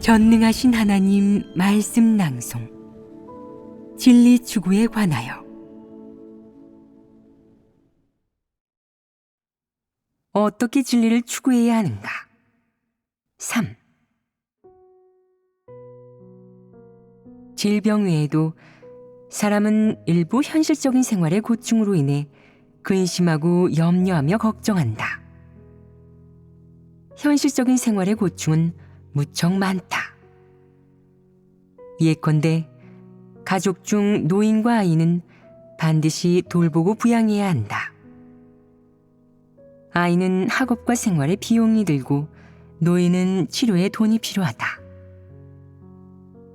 전능하신 하나님 말씀 낭송 진리 추구에 관하여 어떻게 진리를 추구해야 하는가? 3. 질병 외에도 사람은 일부 현실적인 생활의 고충으로 인해 근심하고 염려하며 걱정한다. 현실적인 생활의 고충은 무척 많다. 예컨대 가족 중 노인과 아이는 반드시 돌보고 부양해야 한다. 아이는 학업과 생활에 비용이 들고 노인은 치료에 돈이 필요하다.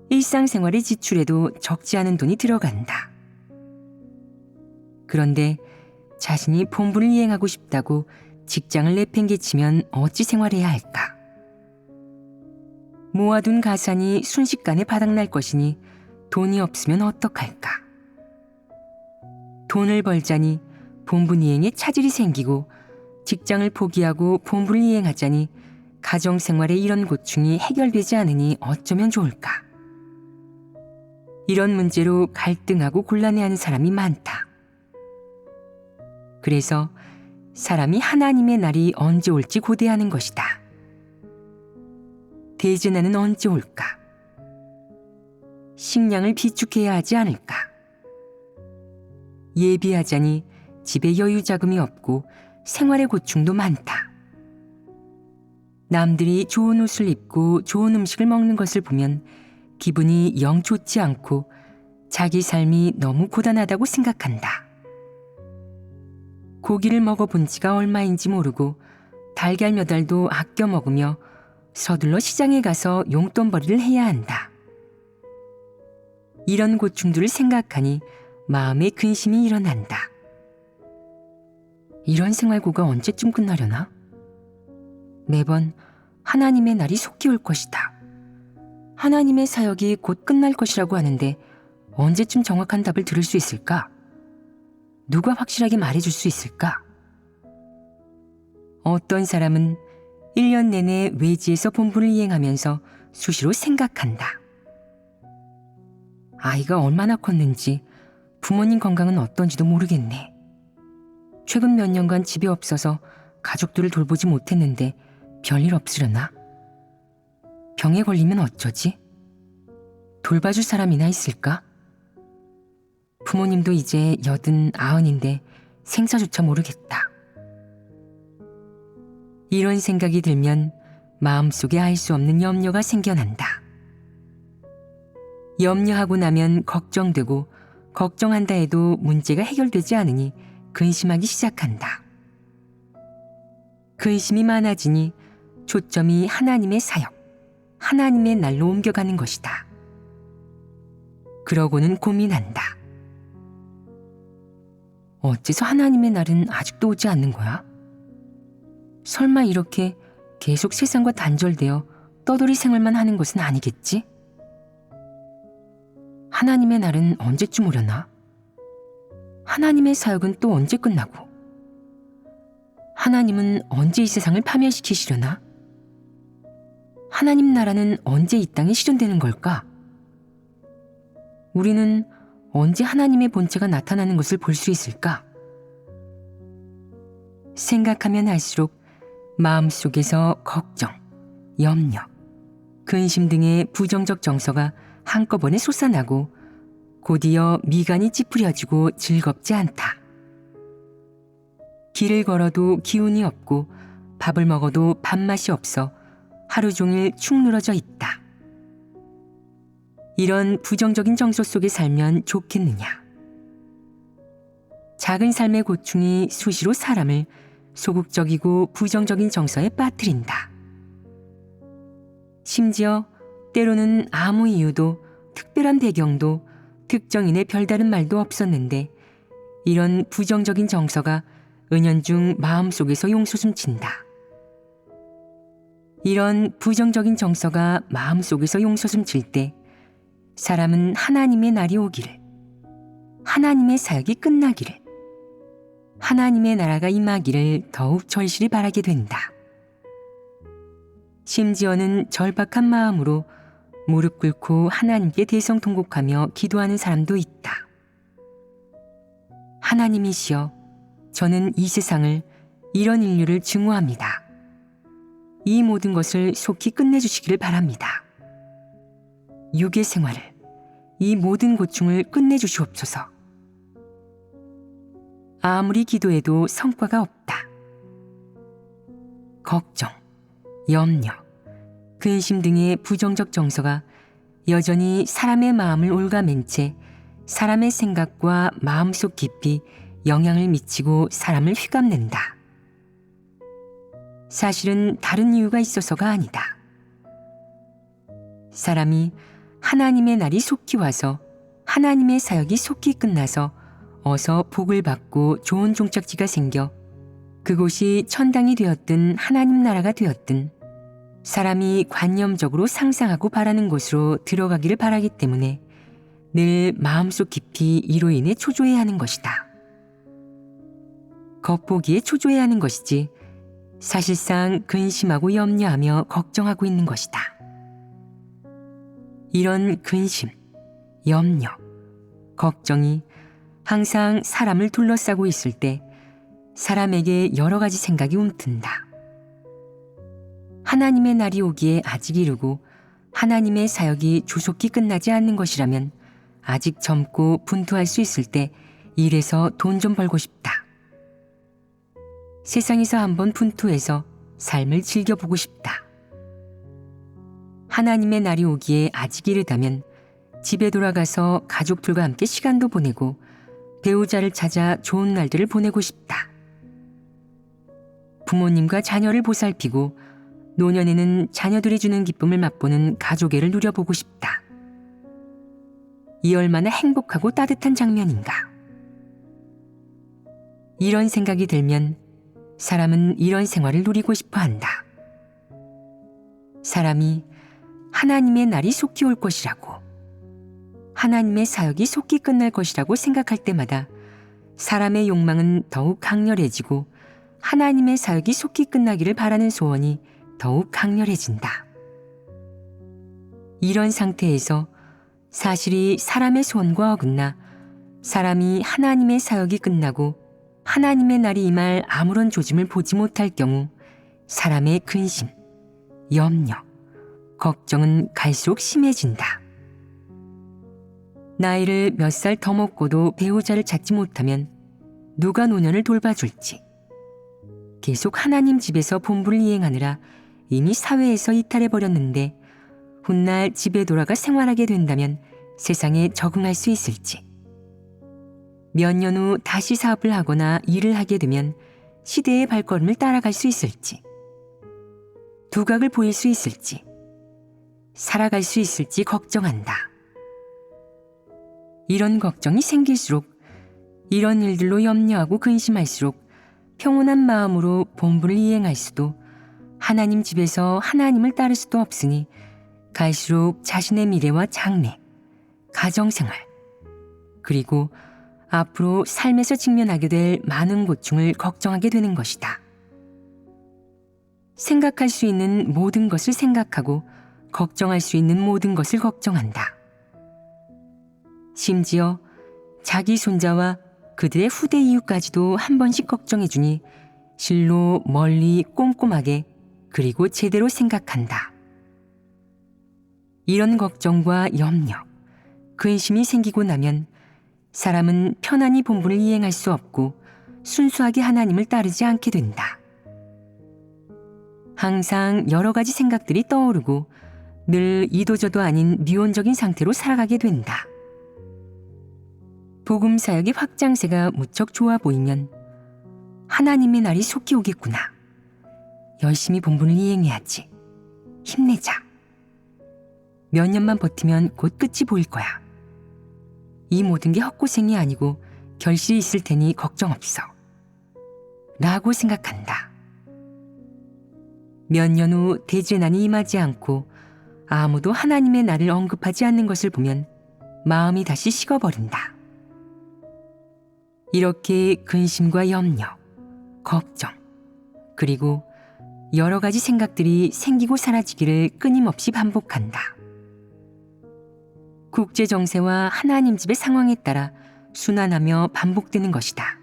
일상생활의 지출에도 적지 않은 돈이 들어간다. 그런데 자신이 본분을 이행하고 싶다고 직장을 내팽개치면 어찌 생활해야 할까? 모아둔 가산이 순식간에 바닥날 것이니 돈이 없으면 어떡할까? 돈을 벌자니 본분 이행에 차질이 생기고 직장을 포기하고 본분을 이행하자니 가정생활의 이런 고충이 해결되지 않으니 어쩌면 좋을까? 이런 문제로 갈등하고 곤란해하는 사람이 많다. 그래서 사람이 하나님의 날이 언제 올지 고대하는 것이다. 대제나는 언제 올까? 식량을 비축해야 하지 않을까? 예비하자니 집에 여유 자금이 없고 생활의 고충도 많다. 남들이 좋은 옷을 입고 좋은 음식을 먹는 것을 보면 기분이 영 좋지 않고 자기 삶이 너무 고단하다고 생각한다. 고기를 먹어본 지가 얼마인지 모르고 달걀 몇 알도 아껴 먹으며 서둘러 시장에 가서 용돈벌이를 해야 한다. 이런 고충들을 생각하니 마음에 근심이 일어난다. 이런 생활고가 언제쯤 끝나려나? 매번 하나님의 날이 속히 올 것이다. 하나님의 사역이 곧 끝날 것이라고 하는데 언제쯤 정확한 답을 들을 수 있을까? 누가 확실하게 말해줄 수 있을까? 어떤 사람은 1년 내내 외지에서 본분을 이행하면서 수시로 생각한다. 아이가 얼마나 컸는지 부모님 건강은 어떤지도 모르겠네. 최근 몇 년간 집에 없어서 가족들을 돌보지 못했는데 별일 없으려나? 병에 걸리면 어쩌지? 돌봐줄 사람이나 있을까? 부모님도 이제 여든 아흔인데 생사조차 모르겠다. 이런 생각이 들면 마음속에 알 수 없는 염려가 생겨난다. 염려하고 나면 걱정되고 걱정한다 해도 문제가 해결되지 않으니 근심하기 시작한다. 근심이 많아지니 초점이 하나님의 사역, 하나님의 날로 옮겨가는 것이다. 그러고는 고민한다. 어째서 하나님의 날은 아직도 오지 않는 거야? 설마 이렇게 계속 세상과 단절되어 떠돌이 생활만 하는 것은 아니겠지? 하나님의 날은 언제쯤 오려나? 하나님의 사역은 또 언제 끝나고? 하나님은 언제 이 세상을 파멸시키시려나? 하나님 나라는 언제 이 땅에 실현되는 걸까? 우리는 언제 하나님의 본체가 나타나는 것을 볼 수 있을까? 생각하면 할수록 마음속에서 걱정, 염려, 근심 등의 부정적 정서가 한꺼번에 솟아나고 곧이어 미간이 찌푸려지고 즐겁지 않다. 길을 걸어도 기운이 없고 밥을 먹어도 밥맛이 없어 하루 종일 축 늘어져 있다. 이런 부정적인 정서 속에 살면 좋겠느냐? 작은 삶의 고충이 수시로 사람을 소극적이고 부정적인 정서에 빠뜨린다. 심지어 때로는 아무 이유도 특별한 배경도 특정인의 별다른 말도 없었는데 이런 부정적인 정서가 은연중 마음속에서 용솟음친다. 이런 부정적인 정서가 마음속에서 용솟음칠 때 사람은 하나님의 날이 오기를, 하나님의 사역이 끝나기를, 하나님의 나라가 임하기를 더욱 절실히 바라게 된다. 심지어는 절박한 마음으로 무릎 꿇고 하나님께 대성통곡하며 기도하는 사람도 있다. 하나님이시여, 저는 이 세상을 이런 인류를 증오합니다. 이 모든 것을 속히 끝내주시기를 바랍니다. 육의 생활을, 이 모든 고충을 끝내주시옵소서. 아무리 기도해도 성과가 없다. 걱정, 염려, 근심 등의 부정적 정서가 여전히 사람의 마음을 올가맨 채 사람의 생각과 마음속 깊이 영향을 미치고 사람을 휘감는다. 사실은 다른 이유가 있어서가 아니다. 사람이 하나님의 날이 속히 와서 하나님의 사역이 속히 끝나서 어서 복을 받고 좋은 종착지가 생겨 그곳이 천당이 되었든 하나님 나라가 되었든 사람이 관념적으로 상상하고 바라는 곳으로 들어가기를 바라기 때문에 늘 마음속 깊이 이로 인해 초조해 하는 것이다. 겉보기에 초조해 하는 것이지 사실상 근심하고 염려하며 걱정하고 있는 것이다. 이런 근심, 염려, 걱정이 항상 사람을 둘러싸고 있을 때 사람에게 여러 가지 생각이 움튼다. 하나님의 날이 오기에 아직 이르고 하나님의 사역이 조속히 끝나지 않는 것이라면 아직 젊고 분투할 수 있을 때 일해서 돈 좀 벌고 싶다. 세상에서 한번 분투해서 삶을 즐겨보고 싶다. 하나님의 날이 오기에 아직 이르다면 집에 돌아가서 가족들과 함께 시간도 보내고 배우자를 찾아 좋은 날들을 보내고 싶다. 부모님과 자녀를 보살피고 노년에는 자녀들이 주는 기쁨을 맛보는 가족애를 누려보고 싶다. 이 얼마나 행복하고 따뜻한 장면인가. 이런 생각이 들면 사람은 이런 생활을 누리고 싶어 한다. 사람이 하나님의 날이 속히 올 것이라고, 하나님의 사역이 속히 끝날 것이라고 생각할 때마다 사람의 욕망은 더욱 강렬해지고 하나님의 사역이 속히 끝나기를 바라는 소원이 더욱 강렬해진다. 이런 상태에서 사실이 사람의 소원과 어긋나 사람이 하나님의 사역이 끝나고 하나님의 날이 임할 아무런 조짐을 보지 못할 경우 사람의 근심, 염려, 걱정은 갈수록 심해진다. 나이를 몇 살 더 먹고도 배우자를 찾지 못하면 누가 노년을 돌봐줄지, 계속 하나님 집에서 본부를 이행하느라 이미 사회에서 이탈해 버렸는데 훗날 집에 돌아가 생활하게 된다면 세상에 적응할 수 있을지. 몇 년 후 다시 사업을 하거나 일을 하게 되면 시대의 발걸음을 따라갈 수 있을지. 두각을 보일 수 있을지. 살아갈 수 있을지 걱정한다. 이런 걱정이 생길수록 이런 일들로 염려하고 근심할수록 평온한 마음으로 본분을 이행할 수도 하나님 집에서 하나님을 따를 수도 없으니 갈수록 자신의 미래와 장래, 가정생활, 그리고 앞으로 삶에서 직면하게 될 많은 고충을 걱정하게 되는 것이다. 생각할 수 있는 모든 것을 생각하고 걱정할 수 있는 모든 것을 걱정한다. 심지어 자기 손자와 그들의 후대 이웃까지도 한 번씩 걱정해주니 실로 멀리 꼼꼼하게 그리고 제대로 생각한다. 이런 걱정과 염려, 근심이 생기고 나면 사람은 편안히 본분을 이행할 수 없고 순수하게 하나님을 따르지 않게 된다. 항상 여러 가지 생각들이 떠오르고 늘 이도저도 아닌 미온적인 상태로 살아가게 된다. 복음 사역의 확장세가 무척 좋아 보이면 하나님의 날이 속히 오겠구나. 열심히 본분을 이행해야지. 힘내자. 몇 년만 버티면 곧 끝이 보일 거야. 이 모든 게 헛고생이 아니고 결실이 있을 테니 걱정 없어. 라고 생각한다. 몇 년 후 대재난이 임하지 않고 아무도 하나님의 날을 언급하지 않는 것을 보면 마음이 다시 식어버린다. 이렇게 근심과 염려, 걱정, 그리고 여러 가지 생각들이 생기고 사라지기를 끊임없이 반복한다. 국제 정세와 하나님 집의 상황에 따라 순환하며 반복되는 것이다.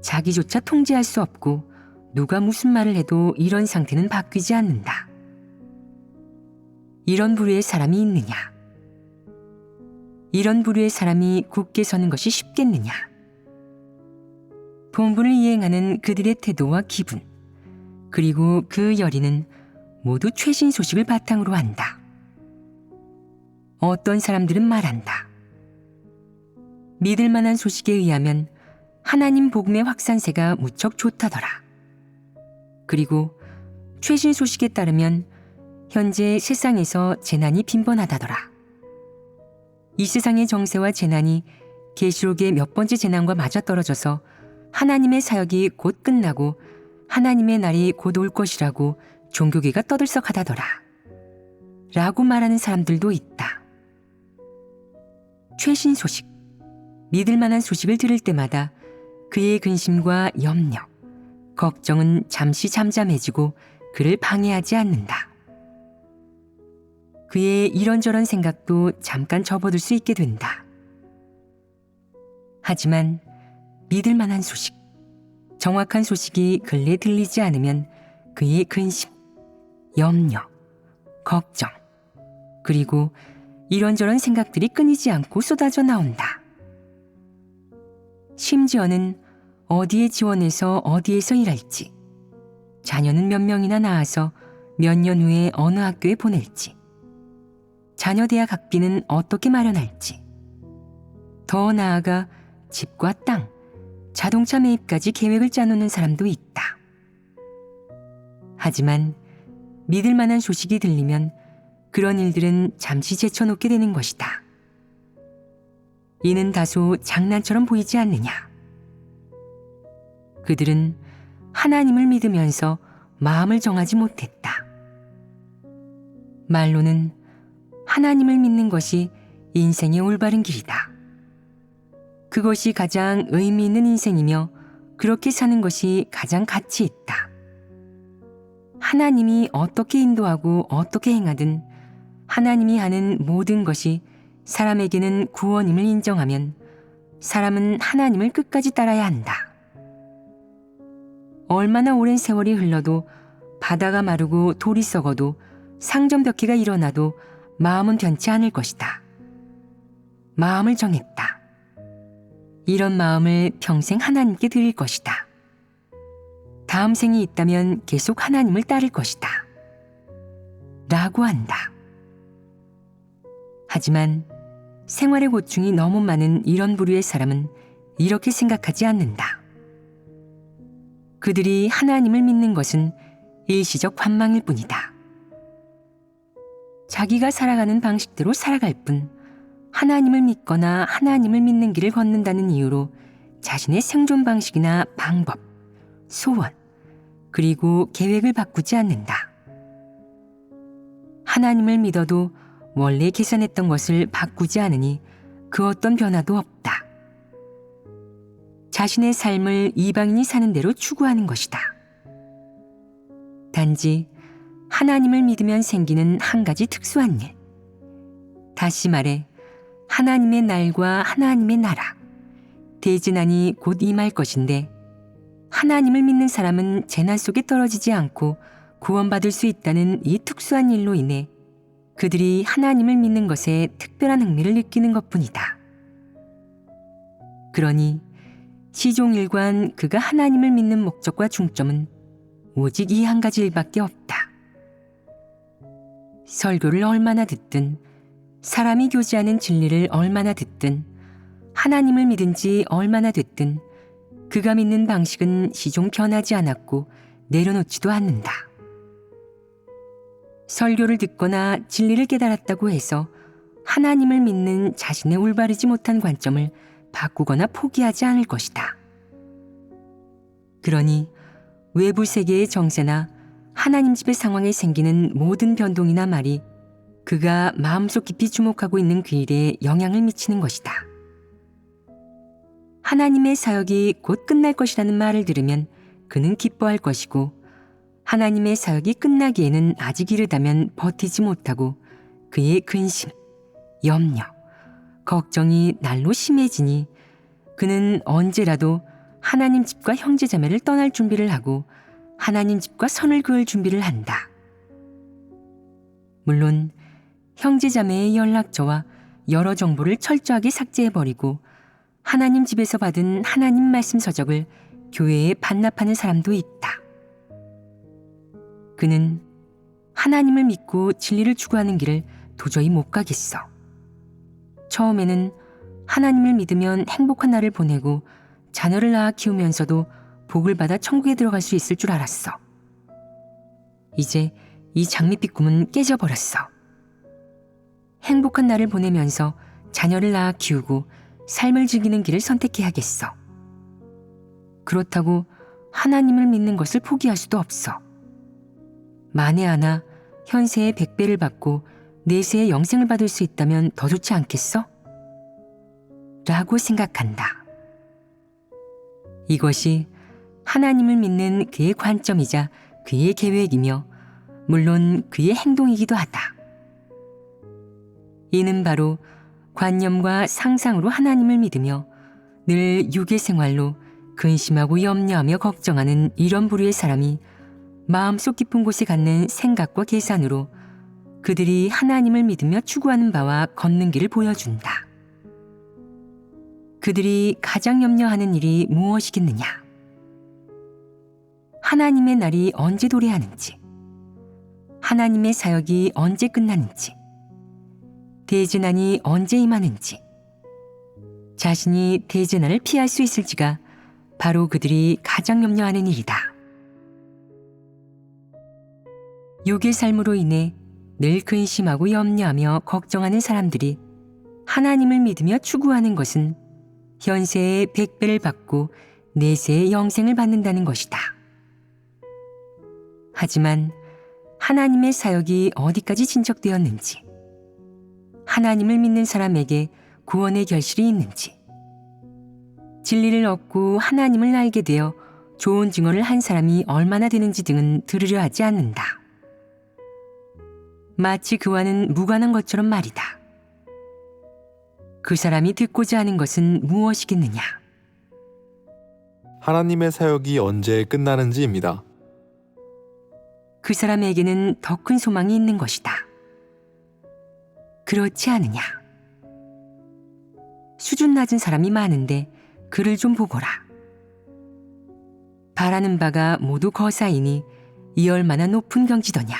자기조차 통제할 수 없고 누가 무슨 말을 해도 이런 상태는 바뀌지 않는다. 이런 부류의 사람이 있느냐? 이런 부류의 사람이 굳게 서는 것이 쉽겠느냐? 본분을 이행하는 그들의 태도와 기분, 그리고 그 열의는 모두 최신 소식을 바탕으로 한다. 어떤 사람들은 말한다. 믿을 만한 소식에 의하면 하나님 복음의 확산세가 무척 좋다더라. 그리고 최신 소식에 따르면 현재 세상에서 재난이 빈번하다더라. 이 세상의 정세와 재난이 계시록의 몇 번째 재난과 맞아떨어져서 하나님의 사역이 곧 끝나고 하나님의 날이 곧 올 것이라고 종교계가 떠들썩하다더라. 라고 말하는 사람들도 있다. 최신 소식, 믿을 만한 소식을 들을 때마다 그의 근심과 염려, 걱정은 잠시 잠잠해지고 그를 방해하지 않는다. 그의 이런저런 생각도 잠깐 접어들 수 있게 된다. 하지만 믿을 만한 소식, 정확한 소식이 근래 들리지 않으면 그의 근심, 염려, 걱정, 그리고 이런저런 생각들이 끊이지 않고 쏟아져 나온다. 심지어는 어디에 지원해서 어디에서 일할지, 자녀는 몇 명이나 낳아서 몇 년 후에 어느 학교에 보낼지, 자녀 대학 학비는 어떻게 마련할지, 더 나아가 집과 땅, 자동차 매입까지 계획을 짜놓는 사람도 있다. 하지만 믿을 만한 소식이 들리면 그런 일들은 잠시 제쳐놓게 되는 것이다. 이는 다소 장난처럼 보이지 않느냐? 그들은 하나님을 믿으면서 마음을 정하지 못했다. 말로는 하나님을 믿는 것이 인생의 올바른 길이다. 그것이 가장 의미 있는 인생이며 그렇게 사는 것이 가장 가치 있다. 하나님이 어떻게 인도하고 어떻게 행하든 하나님이 하는 모든 것이 사람에게는 구원임을 인정하면 사람은 하나님을 끝까지 따라야 한다. 얼마나 오랜 세월이 흘러도 바다가 마르고 돌이 썩어도 상점벽해가 일어나도 마음은 변치 않을 것이다. 마음을 정했다. 이런 마음을 평생 하나님께 드릴 것이다. 다음 생이 있다면 계속 하나님을 따를 것이다. 라고 한다. 하지만 생활의 고충이 너무 많은 이런 부류의 사람은 이렇게 생각하지 않는다. 그들이 하나님을 믿는 것은 일시적 관망일 뿐이다. 자기가 살아가는 방식대로 살아갈 뿐 하나님을 믿거나 하나님을 믿는 길을 걷는다는 이유로 자신의 생존 방식이나 방법, 소원, 그리고 계획을 바꾸지 않는다. 하나님을 믿어도 원래 계산했던 것을 바꾸지 않으니 그 어떤 변화도 없다. 자신의 삶을 이방인이 사는 대로 추구하는 것이다. 단지 하나님을 믿으면 생기는 한 가지 특수한 일. 다시 말해, 하나님의 날과 하나님의 나라, 대진난이 곧 임할 것인데, 하나님을 믿는 사람은 재난 속에 떨어지지 않고 구원받을 수 있다는 이 특수한 일로 인해 그들이 하나님을 믿는 것에 특별한 흥미를 느끼는 것 뿐이다. 그러니 시종일관 그가 하나님을 믿는 목적과 중점은 오직 이 한 가지 일밖에 없다. 설교를 얼마나 듣든 사람이 교제하는 진리를 얼마나 듣든 하나님을 믿은 지 얼마나 됐든 그가 믿는 방식은 시종 변하지 않았고 내려놓지도 않는다. 설교를 듣거나 진리를 깨달았다고 해서 하나님을 믿는 자신의 올바르지 못한 관점을 바꾸거나 포기하지 않을 것이다. 그러니 외부 세계의 정세나 하나님 집의 상황에 생기는 모든 변동이나 말이 그가 마음속 깊이 주목하고 있는 그 일에 영향을 미치는 것이다. 하나님의 사역이 곧 끝날 것이라는 말을 들으면 그는 기뻐할 것이고 하나님의 사역이 끝나기에는 아직 이르다면 버티지 못하고 그의 근심, 염려, 걱정이 날로 심해지니 그는 언제라도 하나님 집과 형제자매를 떠날 준비를 하고 하나님 집과 선을 그을 준비를 한다. 물론 형제자매의 연락처와 여러 정보를 철저하게 삭제해버리고 하나님 집에서 받은 하나님 말씀 서적을 교회에 반납하는 사람도 있다. 그는 하나님을 믿고 진리를 추구하는 길을 도저히 못 가겠어. 처음에는 하나님을 믿으면 행복한 날을 보내고 자녀를 낳아 키우면서도 복을 받아 천국에 들어갈 수 있을 줄 알았어. 이제 이 장밋빛 꿈은 깨져버렸어. 행복한 날을 보내면서 자녀를 낳아 키우고 삶을 즐기는 길을 선택해야겠어. 그렇다고 하나님을 믿는 것을 포기할 수도 없어. 만에 하나 현세의 백배를 받고 내세의 영생을 받을 수 있다면 더 좋지 않겠어? 라고 생각한다. 이것이 하나님을 믿는 그의 관점이자 그의 계획이며 물론 그의 행동이기도 하다. 이는 바로 관념과 상상으로 하나님을 믿으며 늘 유괴 생활로 근심하고 염려하며 걱정하는 이런 부류의 사람이 마음속 깊은 곳에 갖는 생각과 계산으로 그들이 하나님을 믿으며 추구하는 바와 걷는 길을 보여준다. 그들이 가장 염려하는 일이 무엇이겠느냐? 하나님의 날이 언제 도래하는지, 하나님의 사역이 언제 끝나는지, 대재난이 언제 임하는지, 자신이 대재난을 피할 수 있을지가 바로 그들이 가장 염려하는 일이다. 육의 삶으로 인해 늘 근심하고 염려하며 걱정하는 사람들이 하나님을 믿으며 추구하는 것은 현세의 백배를 받고 내세의 영생을 받는다는 것이다. 하지만 하나님의 사역이 어디까지 진척되었는지, 하나님을 믿는 사람에게 구원의 결실이 있는지, 진리를 얻고 하나님을 알게 되어 좋은 증언을 한 사람이 얼마나 되는지 등은 들으려 하지 않는다. 마치 그와는 무관한 것처럼 말이다. 그 사람이 듣고자 하는 것은 무엇이겠느냐? 하나님의 사역이 언제 끝나는지입니다. 그 사람에게는 더 큰 소망이 있는 것이다. 그렇지 않으냐? 수준 낮은 사람이 많은데 그를 좀 보거라. 바라는 바가 모두 거사이니 이 얼마나 높은 경지더냐?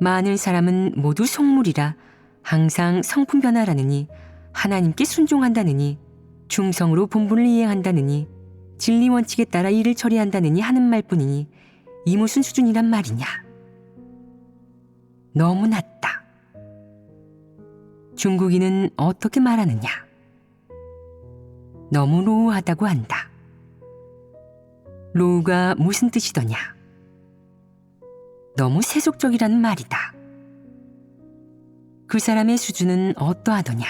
많은 사람은 모두 속물이라 항상 성품 변화라느니 하나님께 순종한다느니 중성으로 본분을 이행한다느니 진리 원칙에 따라 일을 처리한다느니 하는 말뿐이니 이 무슨 수준이란 말이냐? 너무 낮다. 중국인은 어떻게 말하느냐? 너무 로우하다고 한다. 로우가 무슨 뜻이더냐? 너무 세속적이라는 말이다. 그 사람의 수준은 어떠하더냐?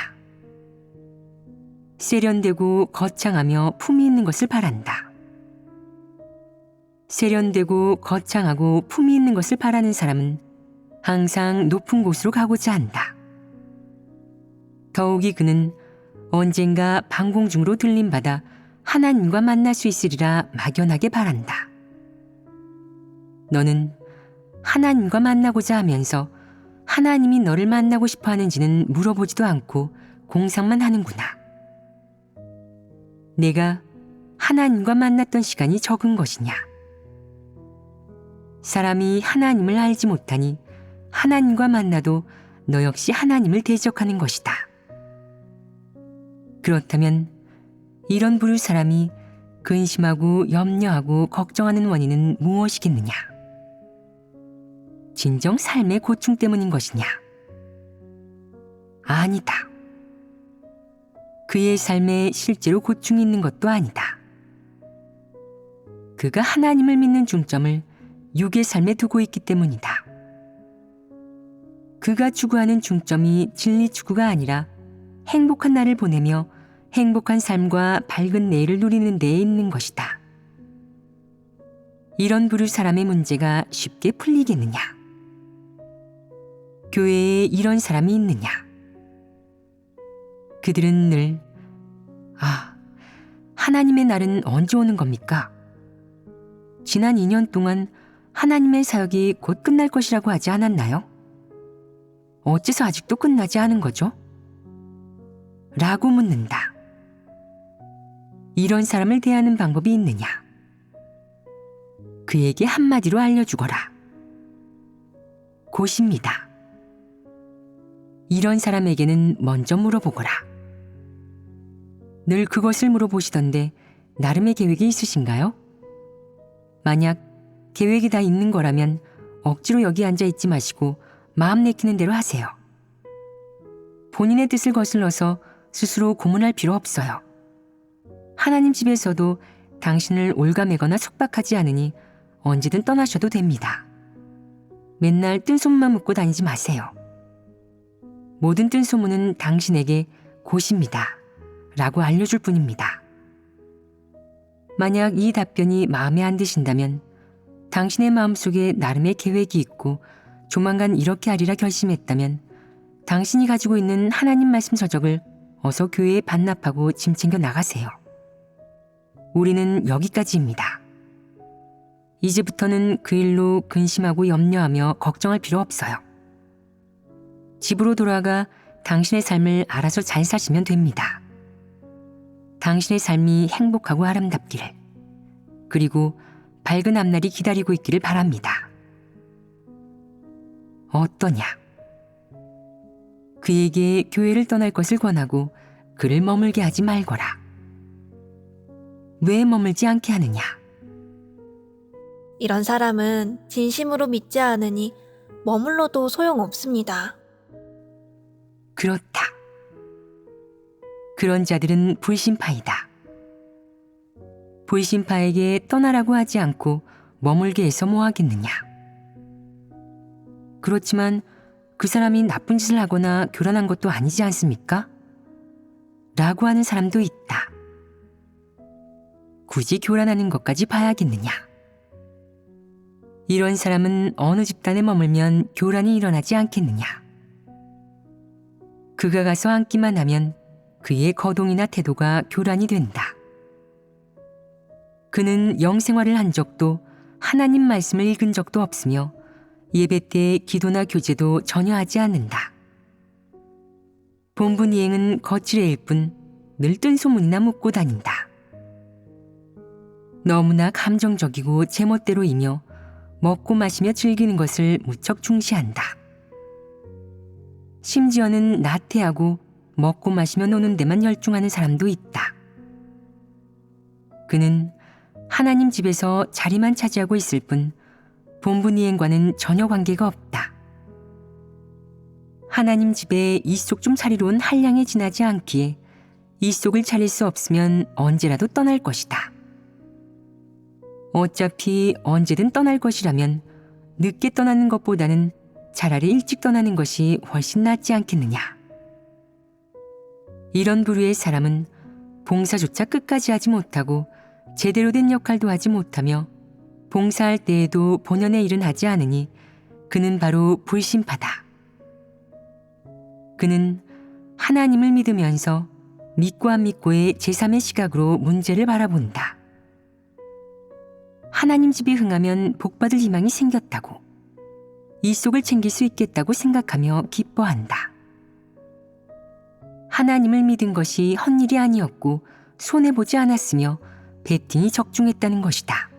세련되고 거창하며 품이 있는 것을 바란다. 세련되고 거창하고 품이 있는 것을 바라는 사람은 항상 높은 곳으로 가고자 한다. 더욱이 그는 언젠가 방공 중으로 들림받아 하나님과 만날 수 있으리라 막연하게 바란다. 너는 하나님과 만나고자 하면서 하나님이 너를 만나고 싶어 하는지는 물어보지도 않고 공상만 하는구나. 내가 하나님과 만났던 시간이 적은 것이냐? 사람이 하나님을 알지 못하니 하나님과 만나도 너 역시 하나님을 대적하는 것이다. 그렇다면 이런 부류 사람이 근심하고 염려하고 걱정하는 원인은 무엇이겠느냐? 진정 삶의 고충 때문인 것이냐? 아니다. 그의 삶에 실제로 고충이 있는 것도 아니다. 그가 하나님을 믿는 중점을 육의 삶에 두고 있기 때문이다. 그가 추구하는 중점이 진리 추구가 아니라 행복한 날을 보내며 행복한 삶과 밝은 내일을 누리는 데에 있는 것이다. 이런 부류 사람의 문제가 쉽게 풀리겠느냐? 교회에 이런 사람이 있느냐? 그들은 늘, 아, 하나님의 날은 언제 오는 겁니까? 지난 2년 동안 하나님의 사역이 곧 끝날 것이라고 하지 않았나요? 어째서 아직도 끝나지 않은 거죠? 라고 묻는다. 이런 사람을 대하는 방법이 있느냐? 그에게 한마디로 알려주거라. 곧입니다. 이런 사람에게는 먼저 물어보거라. 늘 그것을 물어보시던데 나름의 계획이 있으신가요? 만약 계획이 다 있는 거라면 억지로 여기 앉아 있지 마시고 마음 내키는 대로 하세요. 본인의 뜻을 거슬러서 스스로 고문할 필요 없어요. 하나님 집에서도 당신을 올가매거나 속박하지 않으니 언제든 떠나셔도 됩니다. 맨날 뜬소문만 묻고 다니지 마세요. 모든 뜬소문은 당신에게 곧입니다. 라고 알려줄 뿐입니다. 만약 이 답변이 마음에 안 드신다면 당신의 마음속에 나름의 계획이 있고 조만간 이렇게 하리라 결심했다면 당신이 가지고 있는 하나님 말씀 저적을 어서 교회에 반납하고 짐 챙겨 나가세요. 우리는 여기까지입니다. 이제부터는 그 일로 근심하고 염려하며 걱정할 필요 없어요. 집으로 돌아가 당신의 삶을 알아서 잘 사시면 됩니다. 당신의 삶이 행복하고 아름답기를, 그리고 밝은 앞날이 기다리고 있기를 바랍니다. 어떠냐? 그에게 교회를 떠날 것을 권하고 그를 머물게 하지 말거라. 왜 머물지 않게 하느냐? 이런 사람은 진심으로 믿지 않으니 머물러도 소용없습니다. 그렇다. 그런 자들은 불신파이다. 불신파에게 떠나라고 하지 않고 머물게 해서 뭐 하겠느냐? 그렇지만 그 사람이 나쁜 짓을 하거나 교란한 것도 아니지 않습니까? 라고 하는 사람도 있다. 굳이 교란하는 것까지 봐야겠느냐? 이런 사람은 어느 집단에 머물면 교란이 일어나지 않겠느냐? 그가 가서 앉기만 하면 그의 거동이나 태도가 교란이 된다. 그는 영생활을 한 적도 하나님 말씀을 읽은 적도 없으며 예배 때 기도나 교제도 전혀 하지 않는다. 본분 이행은 거칠애일 뿐 늘 뜬 소문이나 묻고 다닌다. 너무나 감정적이고 제멋대로이며 먹고 마시며 즐기는 것을 무척 중시한다. 심지어는 나태하고 먹고 마시며 노는 데만 열중하는 사람도 있다. 그는 하나님 집에서 자리만 차지하고 있을 뿐 본분 이행과는 전혀 관계가 없다. 하나님 집에 이 속 좀 차리러 온 한량에 지나지 않기에 이 속을 차릴 수 없으면 언제라도 떠날 것이다. 어차피 언제든 떠날 것이라면 늦게 떠나는 것보다는 차라리 일찍 떠나는 것이 훨씬 낫지 않겠느냐. 이런 부류의 사람은 봉사조차 끝까지 하지 못하고 제대로 된 역할도 하지 못하며 봉사할 때에도 본연의 일은 하지 않으니 그는 바로 불신파다. 그는 하나님을 믿으면서 믿고 안 믿고의 제3의 시각으로 문제를 바라본다. 하나님 집이 흥하면 복받을 희망이 생겼다고 이 속을 챙길 수 있겠다고 생각하며 기뻐한다. 하나님을 믿은 것이 헛일이 아니었고 손해보지 않았으며 배팅이 적중했다는 것이다.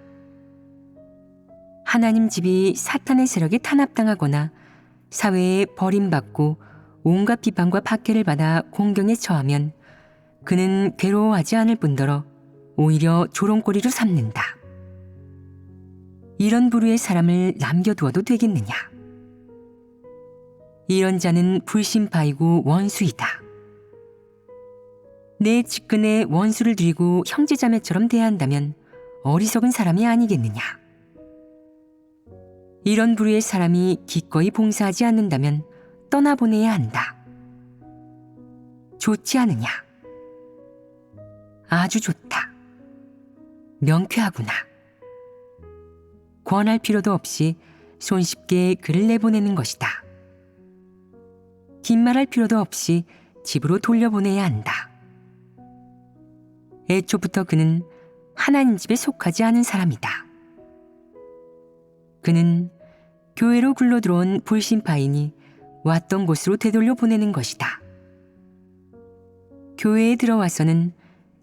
하나님 집이 사탄의 세력에 탄압당하거나 사회에 버림받고 온갖 비판과 박해를 받아 공경에 처하면 그는 괴로워하지 않을 뿐더러 오히려 조롱거리로 삼는다. 이런 부류의 사람을 남겨두어도 되겠느냐? 이런 자는 불신파이고 원수이다. 내 측근에 원수를 들이고 형제자매처럼 대한다면 어리석은 사람이 아니겠느냐? 이런 부류의 사람이 기꺼이 봉사하지 않는다면 떠나보내야 한다. 좋지 않으냐? 아주 좋다. 명쾌하구나. 권할 필요도 없이 손쉽게 글을 내보내는 것이다. 긴 말할 필요도 없이 집으로 돌려보내야 한다. 애초부터 그는 하나님 집에 속하지 않은 사람이다. 그는 교회로 굴러 들어온 불신파인이 왔던 곳으로 되돌려 보내는 것이다. 교회에 들어와서는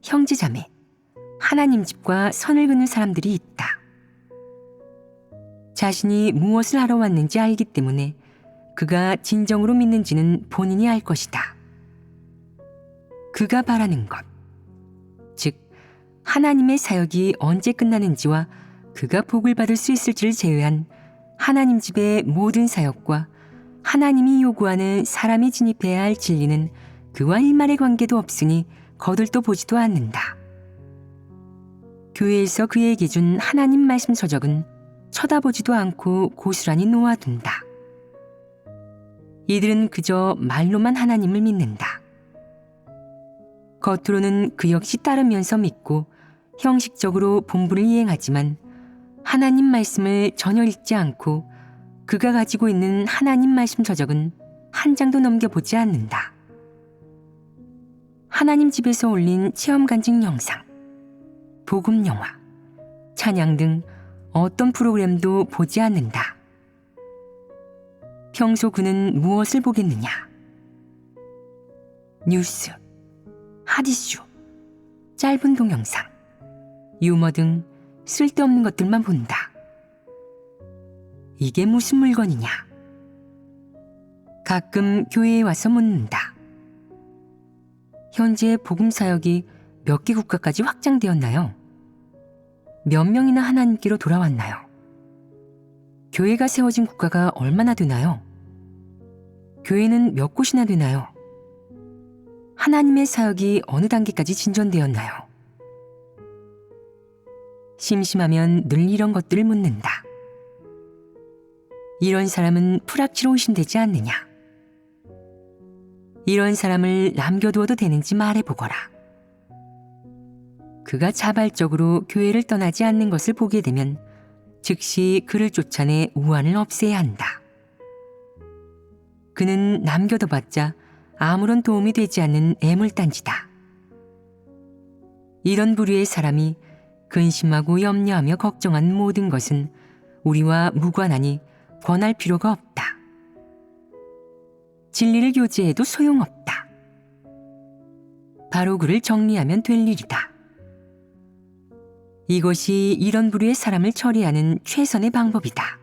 형제자매, 하나님 집과 선을 그는 사람들이 있다. 자신이 무엇을 하러 왔는지 알기 때문에 그가 진정으로 믿는지는 본인이 알 것이다. 그가 바라는 것, 즉, 하나님의 사역이 언제 끝나는지와 그가 복을 받을 수 있을지를 제외한 하나님 집의 모든 사역과 하나님이 요구하는 사람이 진입해야 할 진리는 그와 일말의 관계도 없으니 거들떠 보지도 않는다. 교회에서 그에게 준 하나님 말씀 서적은 쳐다보지도 않고 고스란히 놓아둔다. 이들은 그저 말로만 하나님을 믿는다. 겉으로는 그 역시 따르면서 믿고 형식적으로 본분을 이행하지만 하나님 말씀을 전혀 읽지 않고 그가 가지고 있는 하나님 말씀 저적은 한 장도 넘겨보지 않는다. 하나님 집에서 올린 체험 간증 영상, 복음 영화, 찬양 등 어떤 프로그램도 보지 않는다. 평소 그는 무엇을 보겠느냐? 뉴스, 하디슈, 짧은 동영상, 유머 등 쓸데없는 것들만 본다. 이게 무슨 물건이냐? 가끔 교회에 와서 묻는다. 현재 복음 사역이 몇 개 국가까지 확장되었나요? 몇 명이나 하나님께로 돌아왔나요? 교회가 세워진 국가가 얼마나 되나요? 교회는 몇 곳이나 되나요? 하나님의 사역이 어느 단계까지 진전되었나요? 심심하면 늘 이런 것들을 묻는다. 이런 사람은 풀악치로 의심되지 않느냐? 이런 사람을 남겨두어도 되는지 말해보거라. 그가 자발적으로 교회를 떠나지 않는 것을 보게 되면 즉시 그를 쫓아내 우환을 없애야 한다. 그는 남겨둬 봤자 아무런 도움이 되지 않는 애물단지다. 이런 부류의 사람이 근심하고 염려하며 걱정한 모든 것은 우리와 무관하니 권할 필요가 없다. 진리를 교제해도 소용없다. 바로 그를 정리하면 될 일이다. 이것이 이런 부류의 사람을 처리하는 최선의 방법이다.